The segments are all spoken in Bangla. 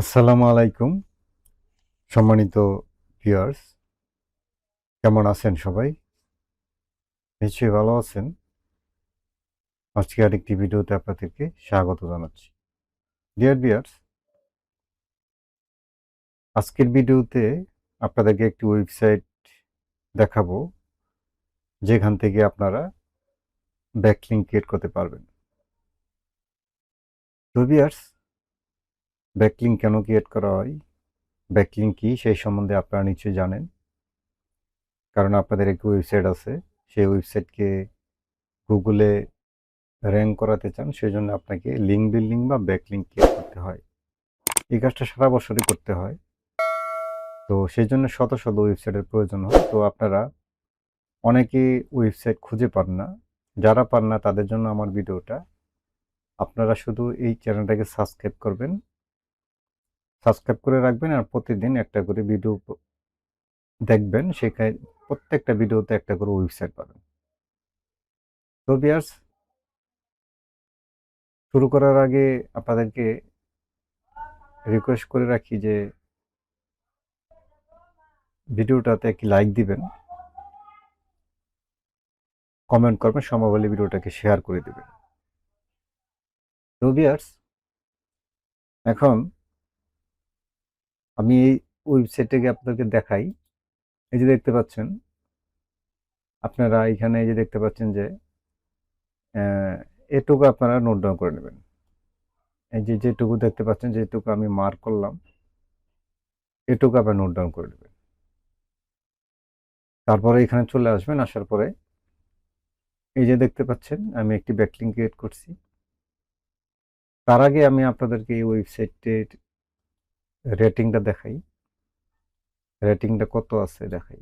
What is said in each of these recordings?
আসসালামু আলাইকুম, সম্মানিত ভিউয়ার্স কেমন আছেন সবাই? নিশ্চয়ই ভালো আছেন। আজকে আরেকটি ভিডিওতে আপনাদেরকে স্বাগত জানাচ্ছি। ডিয়ার ভিউয়ার্স আজকের ভিডিওতে আপনাদেরকে একটি ওয়েবসাইট দেখাবো, যেখান থেকে আপনারা ব্যাকলিঙ্ক ক্রিয়েট করতে পারবেন। তো ভিউয়ার্স ব্যাকলিং কেন ক্রিয়েট করা হয়? ব্যাকলিং কি? সেই সম্বন্ধে আপনারা নিশ্চয়ই জানেন। কারণ আপনাদের একটি ওয়েবসাইট আছে। সেই ওয়েবসাইটকে গুগলে র্যাঙ্ক করাতে চান সেই জন্য আপনাকে লিঙ্ক বিল্ডিং বা ব্যাকলিং ক্রিয়েট করতে হয়। এই কাজটা সারা বছরই করতে হয়। তো সেই জন্য শত শত ওয়েবসাইটের প্রয়োজন হয়। তো আপনারা অনেকে ওয়েবসাইট খুঁজে পান না। যারা পান না, তাদের জন্য আমার ভিডিওটা। আপনারা শুধু এই চ্যানেলটাকে সাবস্ক্রাইব করবেন। সাবস্ক্রাইব করে রাখবেন আর প্রতিদিন একটা করে ভিডিও দেখবেন, সেখানে প্রত্যেকটা ভিডিওতে একটা করে ওয়েবসাইট পাবেন। তো বিয়ার্স শুরু করার আগে আপনাদেরকে রিকোয়েস্ট করে রাখি যে ভিডিওটাতে একটি লাইক দিবেন। কমেন্ট করবেন সম্ভব হলে ভিডিওটাকে শেয়ার করে দেবেন। তো বিয়ার্স এখন আমি এই ওয়েবসাইটে গিয়ে আপনাদেরকে দেখাই। এই যে দেখতে পাচ্ছেন, আপনারা এখানে এই যে দেখতে পাচ্ছেন যে এটুকু আপনারা নোট ডাউন করে নেবেন। এই যে যেটুকু দেখতে পাচ্ছেন, যেটুকু আমি মার্ক করলাম, এটুকু আপনার নোট ডাউন করে নেবেন। তারপরে এখানে চলে আসবেন, আসার পরে এই যে দেখতে পাচ্ছেন, আমি একটি ব্যাকলিং ক্রিয়েট করছি। তার আগে আমি আপনাদেরকে এই ওয়েবসাইটের রেটিংটা দেখাই। রেটিংটা কত আছে দেখাই।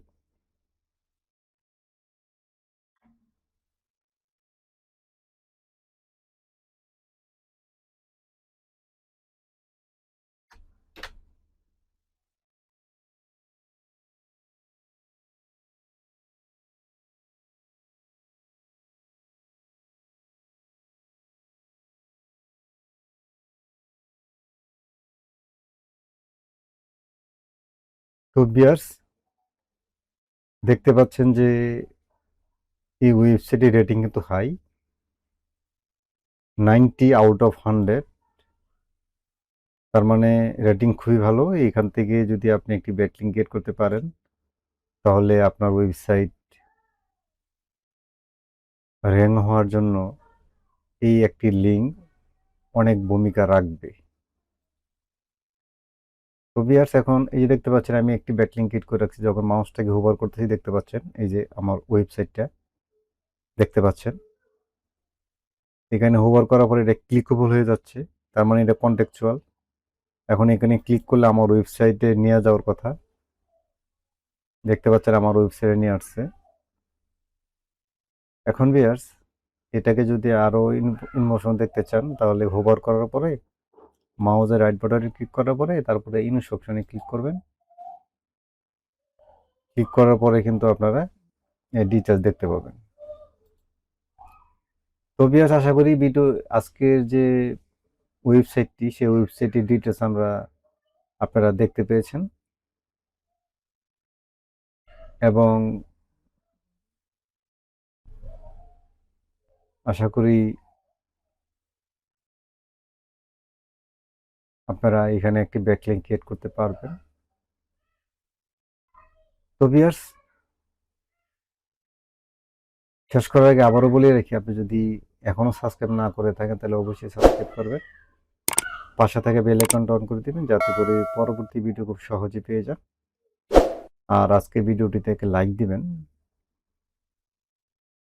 তো বিয়ার্স দেখতে পাচ্ছেন যে এই ওয়েবসাইটের রেটিং কিন্তু high ninety out of hundred তার মানে রেটিং খুবই ভালো। এখান থেকে যদি আপনি একটি ব্যাকলিং গেট করতে পারেন, তাহলে আপনার ওয়েবসাইট র্যাঙ্ক হওয়ার জন্য এই একটি লিঙ্ক অনেক ভূমিকা রাখবে। বিয়ার্স, এখন এই যে দেখতে পাচ্ছেন, আমি একটি ব্যাকলিং কিট করে রাখছি, যখন মাউসটাকে হোভার করতেছি, দেখতে পাচ্ছেন, এই যে আমার ওয়েবসাইটটা দেখতে পাচ্ছেন। এখানে হোভার করার পরে এটা ক্লিকেবল হয়ে যাচ্ছে, তার মানে এটা কন্টেকচুয়াল এখন এখানে ক্লিক করলে আমার ওয়েবসাইটে নিয়ে যাওয়ার কথা। দেখতে পাচ্ছেন, আমার ওয়েবসাইটে নিয়ে আসছে। এখন বিয়ার্স, এটাকে যদি আরও ইনমোশন দেখতে চান, তাহলে হোভার করার পরে মাউজের রাইট বাটনে ক্লিক করার পরে তারপরে ইনস্ট্রাকশনে ক্লিক করবেন। ক্লিক করার পরে কিন্তু আপনারা ডিটেলস দেখতে পাবেন। তো বিয়াস আশা করি ভিডিও আজকের যে ওয়েবসাইটটি সেই ওয়েবসাইটের ডিটেলস আমরা আপনারা দেখতে পেয়েছেন। এবং আশা করি আপনারা এখানে একটি ব্যাকলিং ক্রিয়েট করতে পারবেন। তো বিয়ার্স শেষ করার আগে আবারও বলে রাখি, আপনি যদি এখনও সাবস্ক্রাইব না করে থাকেন, তাহলে অবশ্যই সাবস্ক্রাইব করবেন। পাশে থেকে বেল আইকনটা অন করে দেবেন, যাতে করে পরবর্তী ভিডিও খুব সহজে পেয়ে যান। আর আজকের ভিডিওটিতে একটা লাইক দিবেন।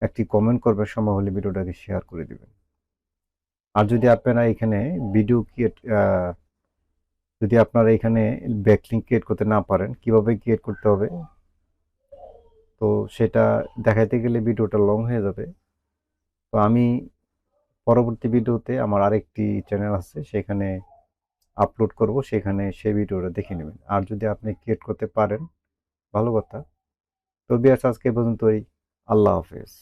একটি কমেন্ট করবেন সম্ভব হলে ভিডিওটাকে শেয়ার করে দিবেন। আর যদি আপনারা এখানে ভিডিও ক্রিয়েট যদি আপনারা এখানে ব্যাকলিং ক্রিয়েট করতে না পারেন কীভাবে ক্রিয়েট করতে হবে? তো সেটা দেখাইতে গেলে ভিডিওটা লং হয়ে যাবে। তো আমি পরবর্তী ভিডিওতে আমার আরেকটি চ্যানেল আছে সেখানে আপলোড করব সেখানে সেই ভিডিওটা দেখে নেবেন। আর যদি আপনি ক্রিয়েট করতে পারেন ভালো কথা। তো বিয়াস আজকে পর্যন্তই। আল্লাহ হাফেজ।